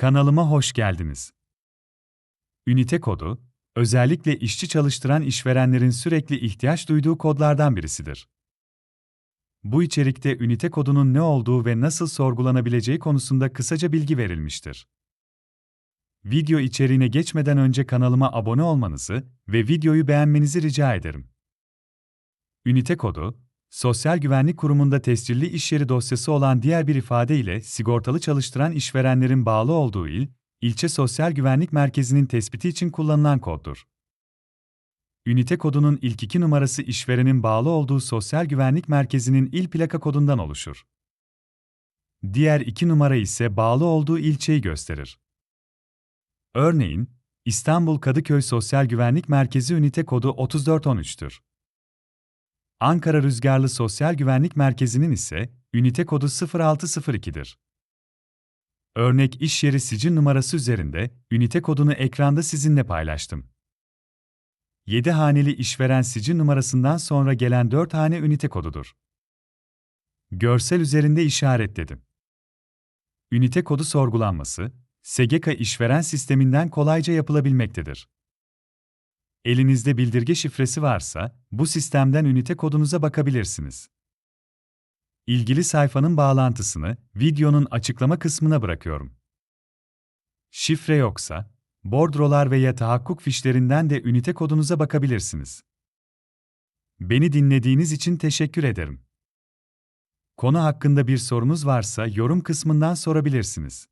Kanalıma hoş geldiniz. Ünite kodu, özellikle işçi çalıştıran işverenlerin sürekli ihtiyaç duyduğu kodlardan birisidir. Bu içerikte ünite kodunun ne olduğu ve nasıl sorgulanabileceği konusunda kısaca bilgi verilmiştir. Video içeriğine geçmeden önce kanalıma abone olmanızı ve videoyu beğenmenizi rica ederim. Ünite kodu, Sosyal Güvenlik Kurumu'nda tescilli iş yeri dosyası olan diğer bir ifade ile sigortalı çalıştıran işverenlerin bağlı olduğu il, ilçe sosyal güvenlik merkezinin tespiti için kullanılan koddur. Ünite kodunun ilk iki numarası işverenin bağlı olduğu sosyal güvenlik merkezinin il plaka kodundan oluşur. Diğer iki numara ise bağlı olduğu ilçeyi gösterir. Örneğin, İstanbul Kadıköy Sosyal Güvenlik Merkezi ünite kodu 3413'tür. Ankara Rüzgarlı Sosyal Güvenlik Merkezi'nin ise ünite kodu 0602'dir. Örnek iş yeri sicil numarası üzerinde ünite kodunu ekranda sizinle paylaştım. 7 haneli işveren sicil numarasından sonra gelen 4 hane ünite kodudur. Görsel üzerinde işaretledim. Ünite kodu sorgulanması, SGK işveren sisteminden kolayca yapılabilmektedir. Elinizde bildirge şifresi varsa, bu sistemden ünite kodunuza bakabilirsiniz. İlgili sayfanın bağlantısını videonun açıklama kısmına bırakıyorum. Şifre yoksa, bordrolar veya tahakkuk fişlerinden de ünite kodunuza bakabilirsiniz. Beni dinlediğiniz için teşekkür ederim. Konu hakkında bir sorunuz varsa yorum kısmından sorabilirsiniz.